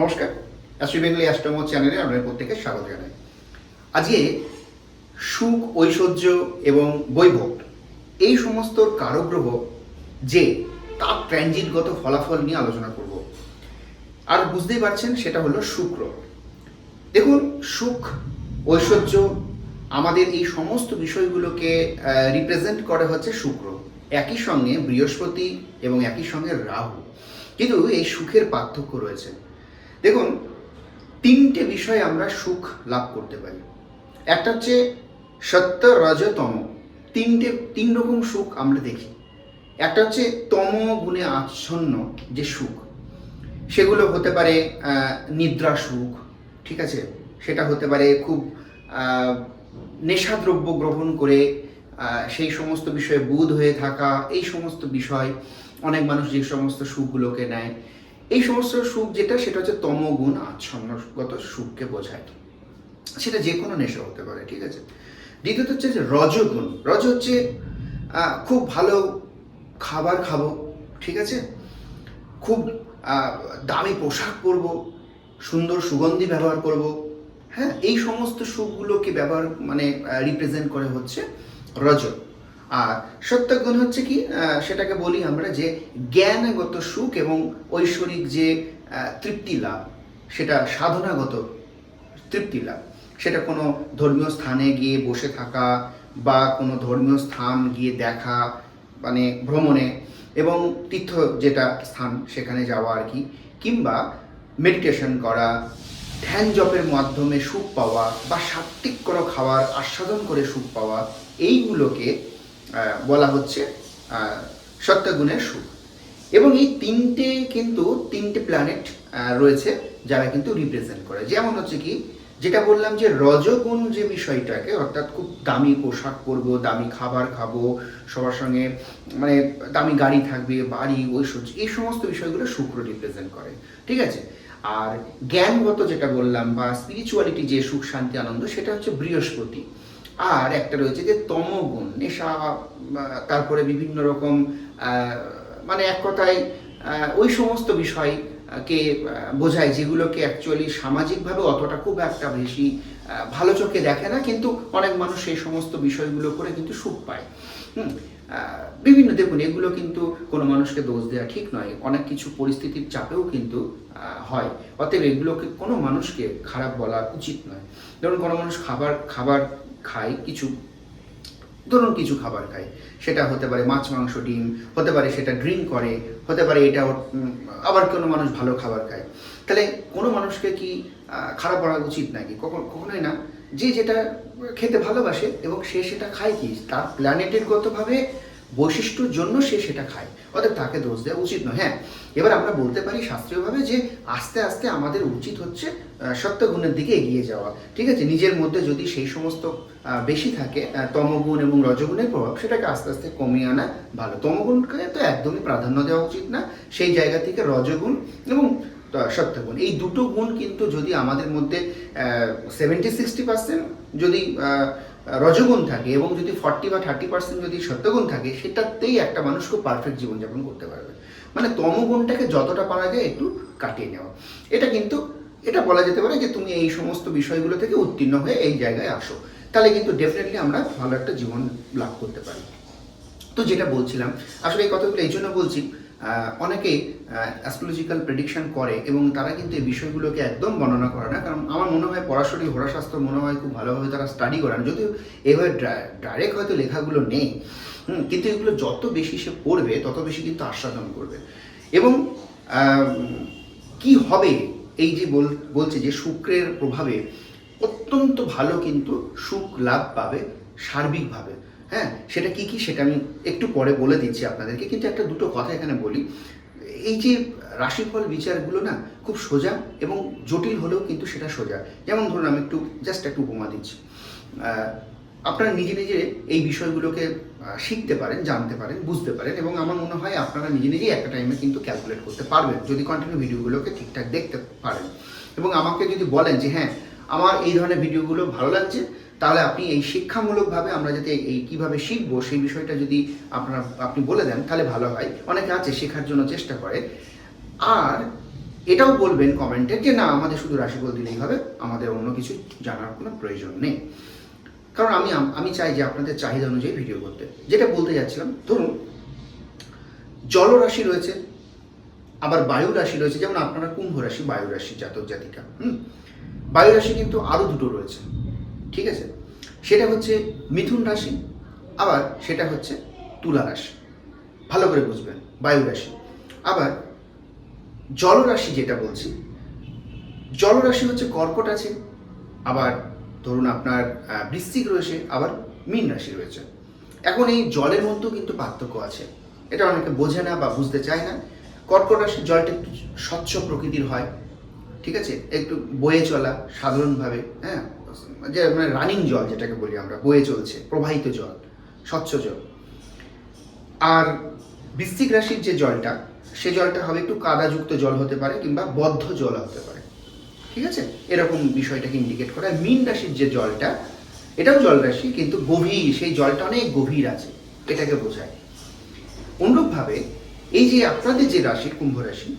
নমস্কার অ্যাস্ট্রি বেঙ্গলি অ্যাস্ট্রোমো চ্যানেলে আপনাদের প্রত্যেকে স্বাগত জানাই। আজকে সুখ, ঐশ্বর্য এবং বৈভব এই সমস্ত কারগ্রহ যে তার ট্রানজিটগত ফলাফল নিয়ে আলোচনা করব। আর বুঝতেই পারছেন, সেটা হলো শুক্র। দেখুন, সুখ, ঐশ্বর্য আমাদের এই সমস্ত বিষয়গুলোকে রিপ্রেজেন্ট করে হচ্ছে শুক্র। একই সঙ্গে বৃহস্পতি এবং একই সঙ্গে রাহু। কিন্তু এই সুখের পার্থক্য রয়েছে। দেখুন, তিনটে বিষয়ে আমরা সুখ লাভ করতে পারি। একটা হচ্ছে সত্য রজতম তিনটে, তিন রকম সুখ আমরা দেখি। একটা হচ্ছে তম গুণে আচ্ছন্ন যে সুখ, সেগুলো হতে পারে নিদ্রা সুখ, ঠিক আছে? সেটা হতে পারে খুব নেশাদ্রব্য গ্রহণ করে সেই সমস্ত বিষয়ে বুধ হয়ে থাকা, এই সমস্ত বিষয়, অনেক মানুষ যে সমস্ত সুখগুলোকে নেয়। এই সমস্ত সুখ যেটা, সেটা হচ্ছে তমগুণ আচ্ছন্নগত সুখকে বোঝায়। সেটা যে কোনো নেশা হতে পারে, ঠিক আছে? দ্বিতীয়ত হচ্ছে যে রজগুণ। রজ হচ্ছে খুব ভালো খাবার খাব, ঠিক আছে? খুব দামি পোশাক পরব, সুন্দর সুগন্ধি ব্যবহার করব। হ্যাঁ এই সমস্ত সুখগুলোকে ব্যবহার মানে রিপ্রেজেন্ট করে হচ্ছে রজ। আর সত্যগুণ হচ্ছে কি সেটাকে বলি আমরা যে জ্ঞানগত সুখ এবং ঐশ্বরিক যে তৃপ্তি লাভ, সেটা সাধনাগত তৃপ্তি লাভ। সেটা কোনো ধর্মীয় স্থানে গিয়ে বসে থাকা বা কোনো ধর্মীয় স্থান গিয়ে দেখা মানে ভ্রমণে এবং তীর্থ যেটা স্থান সেখানে যাওয়া আর কি, কিংবা মেডিটেশন করা, ধ্যান জপের মাধ্যমে সুখ পাওয়া বা সাত্বিক কোনো খাওয়ার আস্বাদন করে সুখ পাওয়া, এইগুলোকে বলা হচ্ছে সত্যগুণের সুখ। এবং এই তিনটে কিন্তু তিনটে প্ল্যানেট রয়েছে যারা কিন্তু রিপ্রেজেন্ট করে। যেমন হচ্ছে কি, যেটা বললাম যে রজগুণ যে বিষয়টাকে, অর্থাৎ খুব দামি পোশাক পরবো, দামি খাবার খাব, সবার সঙ্গে মানে দামি গাড়ি থাকবে, বাড়ি, ঐশ্বর্য, এই সমস্ত বিষয়গুলো শুক্র রিপ্রেজেন্ট করে, ঠিক আছে? আর জ্ঞানগত যেটা বললাম বা স্পিরিচুয়ালিটি যে সুখ, শান্তি, আনন্দ, সেটা হচ্ছে বৃহস্পতি। আর একটা রয়েছে যে তমগুণ, নেশা তারপরে বিভিন্ন রকম মানে এক কথায় ওই সমস্ত বিষয় কে বোঝায় যেগুলোকে অ্যাকচুয়ালি সামাজিকভাবে অতটা খুব একটা বেশি ভালো চোখে দেখে না, কিন্তু অনেক মানুষ সেই সমস্ত বিষয়গুলো করে কিন্তু সুখ পায়। হুম বিভিন্ন দেখুন, এগুলো কিন্তু কোনো মানুষকে দোষ দেওয়া ঠিক নয়, অনেক কিছু পরিস্থিতির চাপেও কিন্তু হয়। অতএব এগুলোকে কোনো মানুষকে খারাপ বলা উচিত নয়। ধরুন কোনো মানুষ খাবার খাবার খায় কিছু, ধরুন কিছু খাবার খায় সেটা হতে পারে মাছ, মাংস, ডিম, হতে পারে সেটা ড্রিঙ্ক করে, হতে পারে এটা আবার কোনো মানুষ ভালো খাবার খায়। তাহলে কোনো মানুষকে কি খারাপ করা উচিত নাকি? কখন, কখনোই না। যে যেটা খেতে ভালোবাসে এবং সে সেটা খায় কি? তার প্ল্যানেটের গতভাবে বৈশিষ্ট্যর জন্য সে সেটা খায়। অর্থাৎ তাকে দোষ দেওয়া উচিত নয়। হ্যাঁ এবার আমরা বলতে পারি শাস্ত্রীয়ভাবে যে আস্তে আস্তে আমাদের উচিত হচ্ছে সত্যগুণের দিকে এগিয়ে যাওয়া। ঠিক আছে? নিজের মধ্যে যদি সেই সমস্ত বেশি থাকে তমগুণ এবং রজগুণের প্রভাব, সেটাকে আস্তে আস্তে কমিয়ে আনা ভালো। তমগুণকে তো একদমই প্রাধান্য দেওয়া উচিত না। সেই জায়গা থেকে রজগুণ এবং সত্যগুণ। এই দুটো গুণ কিন্তু যদি আমাদের মধ্যে সেভেন্টি সিক্সটি পার্সেন্ট যদি রজগুণ থাকে এবং যদি ফর্টি বা থার্টি পার্সেন্ট যদি সত্যগুণ থাকে, সেটাতেই একটা মানুষ খুব পারফেক্ট জীবনযাপন করতে পারবে। মানে তমগুণটাকে যতটা পারা যায় একটু কাটিয়ে নেওয়া। এটা কিন্তু, এটা বলা যেতে পারে যে তুমি এই সমস্ত বিষয়গুলো থেকে উত্তীর্ণ হয়ে এই জায়গায় আসো। তাহলে কিন্তু ডেফিনেটলি আমরা ভালো একটা জীবন লাভ করতে পারি। তো যেটা বলছিলাম, আসলে এই কথাগুলো এই জন্য বলছি আহ, অনেকেই অ্যাস্ট্রোলজিক্যাল প্রেডিকশন করে এবং তারা কিন্তু এই বিষয়গুলোকে একদম বর্ণনা করে না। কারণ আমার মনে হয় পড়াশোনায় হোরাশাস্ত্র মনে হয় খুব ভালোভাবে তারা স্টাডি করেন যদিও এইভাবে ডাইরেক্ট হয়তো লেখাগুলো নেই কিন্তু এগুলো যত বেশি সে পড়বে তত বেশি কিন্তু আস্বাদন করবে। এবং কি হবে এই যে বল বলছে যে শুক্রের প্রভাবে অত্যন্ত ভালো কিন্তু সুখ লাভ পাবে সার্বিকভাবে। হ্যাঁ সেটা কি কি সেটা আমি একটু পরে বলে দিচ্ছি আপনাদেরকে। কিন্তু একটা দুটো কথা এখানে বলি। এই যে রাশিফল বিচারগুলো না খুব সোজা এবং জটিল হলেও কিন্তু সেটা সোজা। যেমন ধরুন আমি একটু জাস্ট একটু উপমা দিচ্ছি। আপনারা নিজে নিজে এই বিষয়গুলোকে শিখতে পারেন, জানতে পারেন, বুঝতে পারেন এবং আমার মনে হয় আপনারা নিজে নিজেই একটা টাইমে কিন্তু ক্যালকুলেট করতে পারবেন। যদি কন্টিনিউ ভিডিওগুলোকে ঠিকঠাক দেখতে পারেন। এবং আমাকে যদি বলেন যে হ্যাঁ আমার এই ধরনের ভিডিওগুলো ভালো লাগছে তাহলে আপনি এই শিক্ষামূলকভাবে আমরা যাতে এই কীভাবে শিখব সেই বিষয়টা যদি আপনার, আপনি বলে দেন, তাহলে ভালো হয়। অনেকে আছে শেখার জন্য চেষ্টা করে। আর এটাও বলবেন কমেন্টে যে, না, আমাদের শুধু রাশিফল দিলেই হবে। আমাদের অন্য কিছু জানার কোনো প্রয়োজন নেই। কারণ আমি আমি চাই যে আপনাদের চাহিদা অনুযায়ী ভিডিও করতে। যেটা বলতে যাচ্ছিলাম, ধরুন জলরাশি রয়েছে, আবার বায়ু রাশি রয়েছে। যেমন আপনারা কুম্ভ রাশি, বায়ু রাশি জাতক জাতিকা, হুম? বায়ু রাশি কিন্তু আরও দুটো রয়েছে। ঠিক আছে? সেটা হচ্ছে মিথুন রাশি, আবার সেটা হচ্ছে তুলা রাশি। ভালো করে বুঝবেন, বায়ু রাশি। আবার জলরাশি যেটা বলছি জলরাশি হচ্ছে কর্কট আছে, আবার ধরুন আপনার বৃশ্চিক রয়েছে, আবার মীন রাশি রয়েছে। এখন এই জলের মধ্যেও কিন্তু পার্থক্য আছে। এটা অনেকে বোঝে না বা বুঝতে চায় না। কর্কট রাশির জলটা একটু স্বচ্ছ প্রকৃতির হয়, ঠিক আছে? একটু বয়ে চলা, সাধারণভাবে হ্যাঁ? যে মানে রানিং জল যেটাকে বলি আমরা, বয়ে চলছে, প্রবাহিত জল, স্বচ্ছ জল। আর বৃশ্চিক রাশির যে জলটা, সে জলটা হবে একটু কাদাযুক্ত জল হতে পারে কিংবা বদ্ধ জল হতে পারে। ঠিক আছে? এরকম বিষয়টাকে ইন্ডিকেট করে। আর মীন রাশির যে জলটা, এটাও জল রাশি, কিন্তু গভীর, সেই জলটা অনেক গভীর আছে, এটাকে বোঝায়। অনুরূপভাবে এই যে আপনাদের যে রাশি, কুম্ভ রাশি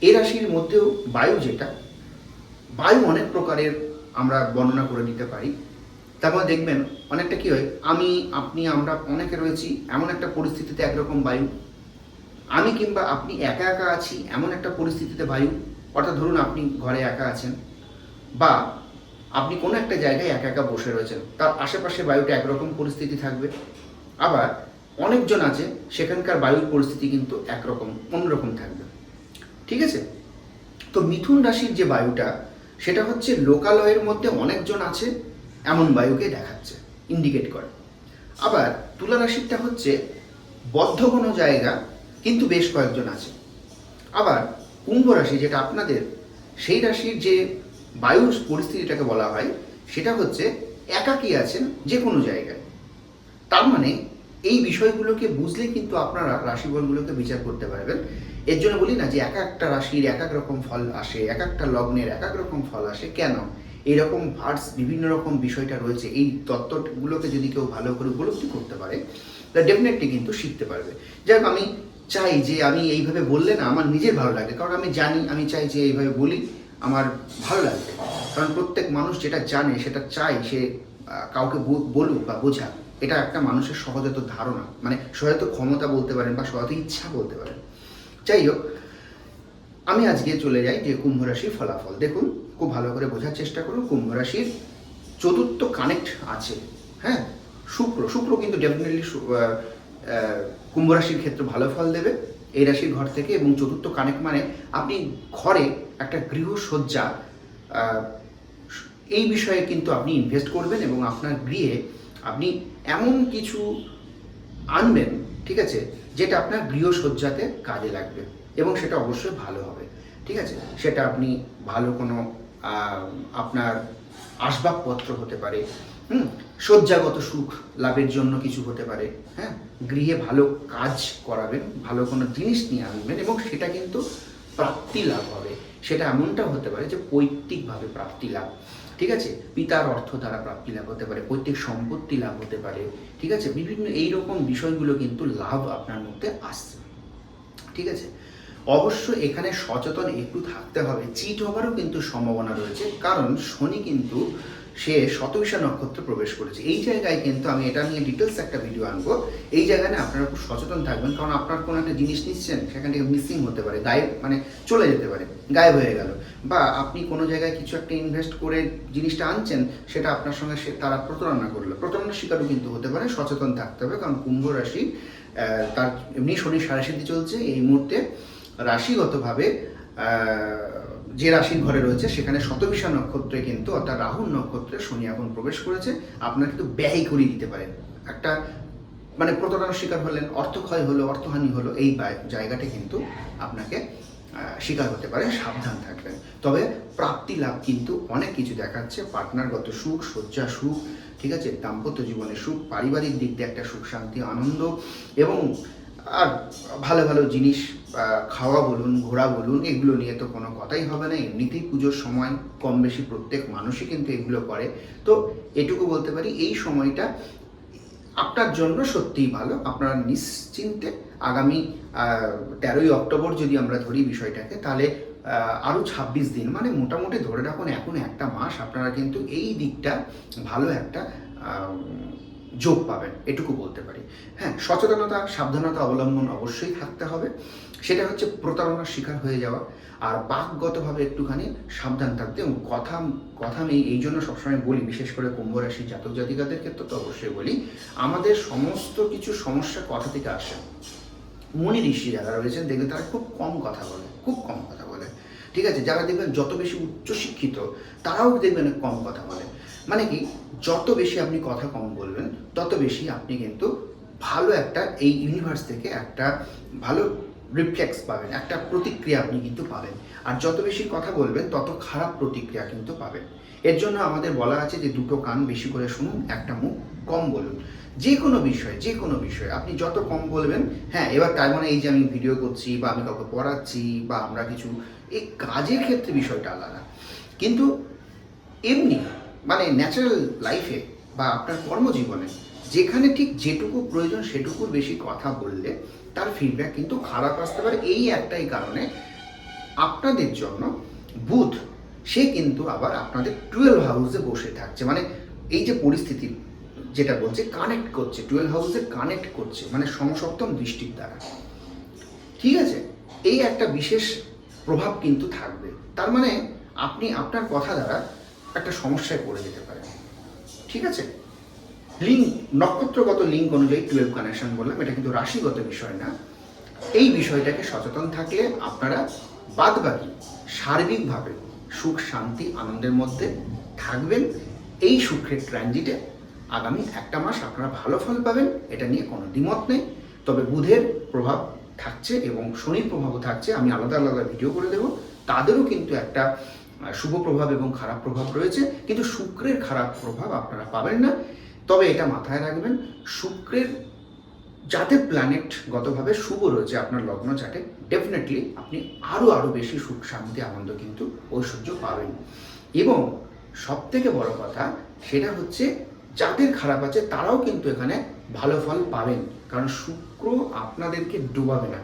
এই রাশির মধ্যেও বায়ু যেটা, বায়ু অনেক প্রকারের আমরা বর্ণনা করে নিতে পারি। তারপর দেখবেন অনেকটা কি হয়, আমি, আপনি, আমরা অনেকে রয়েছি এমন একটা পরিস্থিতিতে একরকম বায়ু। আমি কিংবা আপনি একা একা আছি এমন একটা পরিস্থিতিতে বায়ু। অর্থাৎ ধরুন আপনি ঘরে একা আছেন বা আপনি কোনো একটা জায়গায় একা একা বসে রয়েছেন, তার আশেপাশে বায়ুটা একরকম পরিস্থিতি থাকবে। আবার অনেকজন আছে, সেখানকার বায়ুর পরিস্থিতি কিন্তু একরকম, অন্যরকম থাকবে। ঠিক আছে? তো মিথুন রাশির যে বায়ুটা সেটা হচ্ছে লোকালয়ের মধ্যে অনেকজন আছে, এমন বায়ুকে দেখাচ্ছে ইন্ডিকেট করে। আবার তুলা রাশিটা হচ্ছে বদ্ধ কোনো জায়গা, কিন্তু বেশ কয়েকজন আছে। আবার কুম্ভ রাশি যেটা আপনাদের, সেই রাশির যে বায়ু পরিস্থিতিটাকে বলা হয়, সেটা হচ্ছে একাকী আছেন যে কোনো জায়গায়। তার মানে এই বিষয়গুলোকে বুঝলে কিন্তু আপনারা রাশিফলগুলোকে বিচার করতে পারবেন। এর জন্য বলি না যে এক একটা রাশির এক এক রকম ফল আসে, এক একটা লগ্নের এক এক রকম ফল আসে, কেন? এইরকম ভার্স বিভিন্ন রকম বিষয়টা রয়েছে। এই তত্ত্বগুলোকে যদি কেউ ভালো করে উপলব্ধি করতে পারে, তা ডেফিনেটলি কিন্তু শিখতে পারবে। যাই আমি চাই যে আমি এইভাবে বললে না আমার নিজের ভালো লাগে। কারণ আমি জানি, আমি চাই যে এইভাবে বলি আমার ভালো লাগবে কারণ প্রত্যেক মানুষ যেটা জানে, সেটা চাই সে কাউকে বলুক বা বোঝাক। এটা একটা মানুষের সহজাত ধারণা। মানে সহজাত ক্ষমতা বলতে পারেন বা সহজাত ইচ্ছা বলতে পারেন। যাই হোক আমি আজকে চলে যাই যে কুম্ভ রাশির ফলাফল। দেখুন, খুব ভালো করে বোঝার চেষ্টা করুন, কুম্ভ রাশির চতুর্থ কানেক্ট আছে। হ্যাঁ শুক্র শুক্র কিন্তু ডেফিনেটলি কুম্ভ রাশির ক্ষেত্রে ভালো ফল দেবে এই রাশির ঘর থেকে এবং চতুর্থ কানেক্ট মানে আপনি ঘরে একটা গৃহসজ্জা এই বিষয়ে কিন্তু আপনি ইনভেস্ট করবেন এবং আপনার গৃহে আপনি এমন কিছু আনবেন, ঠিক আছে? যেটা আপনার গৃহসজ্জাতে কাজে লাগবে এবং সেটা অবশ্যই ভালো হবে। ঠিক আছে? সেটা আপনি ভালো কোনো আপনার আসবাবপত্র হতে পারে, হুম? শয্যাগত সুখ লাভের জন্য কিছু হতে পারে হ্যাঁ? গৃহে ভালো কাজ করাবেন, ভালো কোনো জিনিস নিয়ে আনবেন এবং সেটা কিন্তু প্রাপ্তি লাভ হবে। সেটা এমনটা হতে পারে যে পৈতৃকভাবে প্রাপ্তি লাভ। ঠিক আছে? পিতার অর্থ দ্বারা প্রাপ্তি লাভ হতে পারে, পৈতৃক সম্পত্তি লাভ হতে পারে, ঠিক আছে? বিভিন্ন এই রকম বিষয়গুলো কিন্তু লাভ আপনার মধ্যে আসছে, ঠিক আছে? অবশ্য এখানে সচেতন একটু থাকতে হবে, চিট হবারও কিন্তু সম্ভাবনা রয়েছে, কারণ শনি কিন্তু সে শতবিশা নক্ষত্রে প্রবেশ করেছে। এই জায়গায় কিন্তু আমি এটা নিয়ে ডিটেলস একটা ভিডিও আনব। এই জায়গায় না আপনারা খুব সচেতন থাকবেন, কারণ আপনার কোনো একটা জিনিস নিচ্ছেন, সেখান থেকে মিসিং হতে পারে, গায়েব মানে চলে যেতে পারে, গায়েব হয়ে গেল। বা আপনি কোনো জায়গায় কিছু একটা ইনভেস্ট করে জিনিসটা আনছেন, সেটা আপনার সঙ্গে সে তারা প্রতারণা করল। প্রতারণার শিকারও কিন্তু হতে পারে, সচেতন থাকতে হবে, কারণ কুম্ভ রাশি তার এমনি শনি সাড়ে চলছে। এই মুহূর্তে রাশিগতভাবে যে রাশির ঘরে রয়েছে, সেখানে শতবিশা নক্ষত্রে কিন্তু, অর্থাৎ রাহুল নক্ষত্রে শনি এখন প্রবেশ করেছে। আপনার কিন্তু ব্যয় করিয়ে দিতে পারেন। একটা মানে প্রতারণার শিকার হলেন, অর্থক্ষয় হলো, অর্থহানি হলো, এই জায়গাটা কিন্তু আপনাকে শিকার হতে পারে, সাবধান থাকবেন। তবে প্রাপ্তি লাভ কিন্তু অনেক কিছু দেখাচ্ছে। পার্টনারগত সুখ, শয্যা সুখ, ঠিক আছে? দাম্পত্য জীবনে সুখ, পারিবারিক দিক দিয়ে একটা সুখ, শান্তি, আনন্দ এবং আর ভালো ভালো জিনিস খাওয়া বলুন, ঘোরা বলুন, এগুলো নিয়ে তো কোনো কথাই হবে না। এমনিতেই পুজোর সময় কম বেশি প্রত্যেক মানুষই কিন্তু এগুলো করে। তো এটুকু বলতে পারি, এই সময়টা আপনার জন্য সত্যিই ভালো। আপনারা নিশ্চিন্তে আগামী তেরোই অক্টোবর যদি আমরা ধরি বিষয়টাকে, তাহলে আরও ছাব্বিশ দিন মানে মোটামুটি ধরে রাখুন এখন একটা মাস, আপনারা কিন্তু এই দিকটা ভালো একটা যোগ পাবেন, এটুকু বলতে পারি। হ্যাঁ সচেতনতা, সাবধানতা অবলম্বন অবশ্যই থাকতে হবে। সেটা হচ্ছে প্রতারণার শিকার হয়ে যাওয়া আর বাকগতভাবে একটুখানি সাবধান থাকতে এবং কথা কথা আমি এই জন্য সবসময় বলি, বিশেষ করে কুম্ভ রাশি জাতক জাতিকাদের ক্ষেত্রে তো অবশ্যই বলি, আমাদের সমস্ত কিছু সমস্যা কথা থেকে আসে। মনি ঋষি যারা রয়েছেন, দেখবেন তারা খুব কম কথা বলে, খুব কম কথা বলে। ঠিক আছে, যারা দেখবেন যত বেশি উচ্চশিক্ষিত, তারাও দেখবেন কম কথা বলে। মানে কি, যত বেশি আপনি কথা কম বলবেন, তত বেশি আপনি কিন্তু ভালো একটা এই ইউনিভার্স থেকে একটা ভালো রিফ্লেক্স পাবেন, একটা প্রতিক্রিয়া আপনি কিন্তু পাবেন। আর যত বেশি কথা বলবেন, তত খারাপ প্রতিক্রিয়া কিন্তু পাবেন। এর জন্য আমাদের বলা আছে যে দুটো কান বেশি করে শুনুন, একটা মুখ কম বলুন। যে কোনো বিষয়ে, যে কোনো বিষয়ে আপনি যত কম বলবেন হ্যাঁ এবার তার মানে এই যে আমি ভিডিও করছি বা আমি কাউকে পড়াচ্ছি বা আমরা কিছু, এই কাজের ক্ষেত্রে বিষয়টা আলাদা। কিন্তু এমনি মানে ন্যাচারাল লাইফে বা আপনার কর্মজীবনে, যেখানে ঠিক যেটুকু প্রয়োজন সেটুকুর বেশি কথা বললে তার ফিডব্যাক কিন্তু খারাপ আসতে পারে। এই একটাই কারণে আপনাদের জন্য বুধ, সে কিন্তু আবার আপনাদের টুয়েলভ হাউসে বসে থাকছে। মানে এই যে পরিস্থিতি যেটা বলছে কানেক্ট করছে টুয়েলভ হাউসে কানেক্ট করছে মানে সমসপ্তম দৃষ্টির দ্বারা। ঠিক আছে? এই একটা বিশেষ প্রভাব কিন্তু থাকবে। তার মানে আপনি, আপনার কথা দ্বারা একটা সমস্যায় পড়ে যেতে পারে। ঠিক আছে? লিঙ্ক নক্ষত্রগত লিঙ্ক অনুযায়ী টুয়েলভ কানেকশন বললাম, এটা কিন্তু রাশিগত বিষয় না। এই বিষয়টাকে সচেতন থাকলে আপনারা বাদ বাকি সার্বিকভাবে সুখ, শান্তি, আনন্দের মধ্যে থাকবেন। এই সুখের ট্রানজিটে আগামী একটা মাস আপনারা ভালো ফল পাবেন, এটা নিয়ে কোনো দ্বিমত নেই। তবে বুধের প্রভাব থাকছে এবং শনির প্রভাবও থাকছে, আমি আলাদা আলাদা ভিডিও করে দেবো। তাদেরও কিন্তু একটা শুভ প্রভাব এবং খারাপ প্রভাব রয়েছে, কিন্তু শুক্রের খারাপ প্রভাব আপনারা পাবেন না। তবে এটা মাথায় রাখবেন, শুক্রের যাতে প্ল্যানেট গতভাবে শুভ রয়েছে আপনার লগ্ন চাটে ডেফিনেটলি আপনি আরও আরও বেশি সুখ শান্তি, আনন্দ কিন্তু ঐশ্বর্য পাবেন। এবং সব থেকে বড় কথা সেটা হচ্ছে, যাদের খারাপ আছে তারাও কিন্তু এখানে ভালো ফল পাবেন। কারণ শুক্র আপনাদেরকে ডুবাবে না।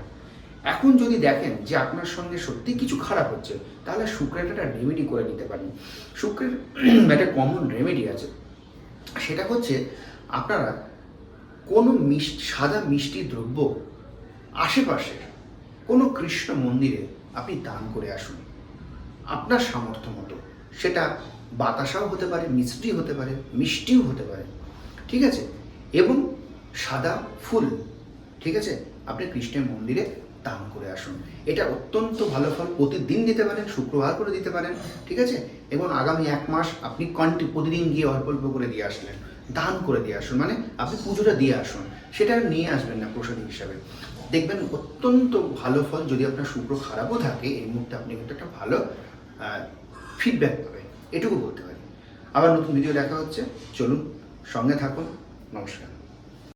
এখন যদি দেখেন যে আপনার সঙ্গে সত্যি কিছু খারাপ হচ্ছে, তাহলে শুক্রের একটা রেমেডি করে নিতে পারেন। শুক্রের একটা কমন রেমেডি আছে। সেটা হচ্ছে আপনারা কোনো মিষ্টি সাদা মিষ্টি দ্রব্য আশেপাশের কোনো কৃষ্ণ মন্দিরে আপনি দান করে আসুন। আপনার সামর্থ্য মতো। সেটা বাতাসাও হতে পারে, মিষ্টি হতে পারে, মিষ্টিও হতে পারে। ঠিক আছে? এবং সাদা ফুল, ঠিক আছে? আপনি কৃষ্ণের মন্দিরে দান করে আসুন। এটা অত্যন্ত ভালো ফল। প্রতিদিন দিতে পারেন, শুক্রবার করে দিতে পারেন, ঠিক আছে? এবং আগামী এক মাস আপনি কন্টি প্রতিদিন গিয়ে অল্প অল্প করে দিয়ে আসলেন। দান করে দিয়ে আসুন মানে আপনি পুজোটা দিয়ে আসুন। সেটা নিয়ে আসবেন না প্রসাদী হিসাবে। দেখবেন অত্যন্ত ভালো ফল, যদি আপনার শুক্র খারাপও থাকে, এই মুহূর্তে আপনি কিন্তু একটা ভালো ফিডব্যাক পাবেন। এটুকু বলতে পারি। আবার নতুন ভিডিও দেখা হচ্ছে। চলুন, সঙ্গে থাকুন। নমস্কার।